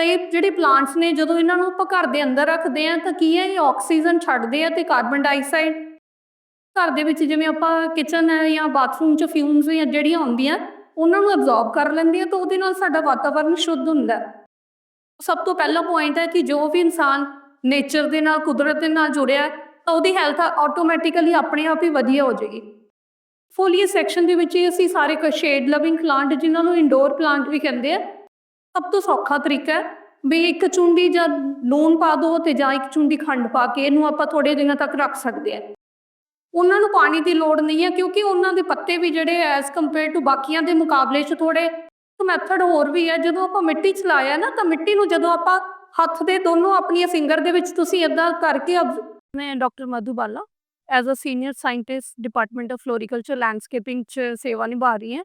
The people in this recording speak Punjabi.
ਤਾਂ ਇਹ ਜਿਹੜੇ ਪਲਾਂਟਸ ਨੇ, ਜਦੋਂ ਇਹਨਾਂ ਨੂੰ ਆਪਾਂ ਘਰ ਦੇ ਅੰਦਰ ਰੱਖਦੇ ਆ ਤਾਂ ਕੀ ਹੈ, ਇਹ ਆਕਸੀਜਨ ਛੱਡਦੇ ਆ ਤੇ ਕਾਰਬਨ ਡਾਈਆਕਸਾਈਡ ਘਰ ਦੇ ਵਿੱਚ ਜਿਵੇਂ ਆਪਾਂ ਕਿਚਨ ਹੈ ਜਾਂ ਬਾਥਰੂਮ 'ਚ ਫਿਊਮਸ ਜਾਂ ਜਿਹੜੀਆਂ ਹੁੰਦੀਆਂ, ਉਹਨਾਂ ਨੂੰ ਅਬਜ਼ੌਰਬ ਕਰ ਲੈਂਦੀ ਆ, ਤਾਂ ਉਹਦੇ ਨਾਲ ਸਾਡਾ ਵਾਤਾਵਰਨ ਸ਼ੁੱਧ ਹੁੰਦਾ ਸਭ ਤੋਂ ਪਹਿਲਾ ਪੁਆਇੰਟ ਹੈ ਕਿ ਜੋ ਵੀ ਇਨਸਾਨ ਨੇਚਰ ਦੇ ਨਾਲ, ਕੁਦਰਤ ਦੇ ਨਾਲ ਜੁੜਿਆ ਤਾਂ ਉਹਦੀ ਹੈਲਥ ਆਟੋਮੈਟਿਕਲੀ ਆਪਣੇ ਆਪ ਹੀ ਵਧੀਆ ਹੋ ਜਾਏਗੀ। ਫੋਲੀਏ ਸੈਕਸ਼ਨ ਦੇ ਵਿੱਚ ਹੀ ਅਸੀਂ ਸਾਰੇ ਸ਼ੇਡ ਲਵਿੰਗ ਪਲਾਂਟ ਜਿਨ੍ਹਾਂ ਨੂੰ ਇਨਡੋਰ ਪਲਾਂਟ ਵੀ ਕਹਿੰਦੇ ਆ ਸਭ ਤੋਂ ਸੌਖਾ ਤਰੀਕਾ ਹੈ ਵੀ ਇੱਕ ਚੁੰਡੀ ਜਾਂ ਲੂਣ ਪਾ ਦਿਓ ਤੇ ਜਾਂ ਇੱਕ ਚੁੰਡੀ ਖੰਡ ਪਾ ਕੇ ਇਹਨੂੰ ਆਪਾਂ ਥੋੜੇ ਦਿਨਾਂ ਤੱਕ ਰੱਖ ਸਕਦੇ ਆ ਉਹਨਾਂ ਨੂੰ ਪਾਣੀ ਦੀ ਲੋੜ ਨਹੀਂ ਹੈ ਕਿਉਂਕਿ ਉਹਨਾਂ ਦੇ ਪੱਤੇ ਵੀ ਜਿਹੜੇ ਐਸ ਕੰਪੇਅਰ ਟੂ ਬਾਕੀਆਂ ਦੇ ਮੁਕਾਬਲੇ 'ਚ ਥੋੜੇ ਮੈਥਡ ਹੋਰ ਵੀ ਹੈ। ਜਦੋਂ ਆਪਾਂ ਮਿੱਟੀ 'ਚ ਲਾਇਆ ਨਾ ਤਾਂ ਮਿੱਟੀ ਨੂੰ ਜਦੋਂ ਆਪਾਂ ਹੱਥ ਦੇ ਦੋਨੋਂ ਆਪਣੀਆਂ ਫਿੰਗਰ ਦੇ ਵਿੱਚ ਤੁਸੀਂ ਇਦਾਂ ਕਰਕੇ ਮੈਂ doctor Madhu Bala as a senior scientist department of floriculture landscaping 'ਚ ਸੇਵਾ ਨਿਭਾ ਰਹੀ ਹਾਂ।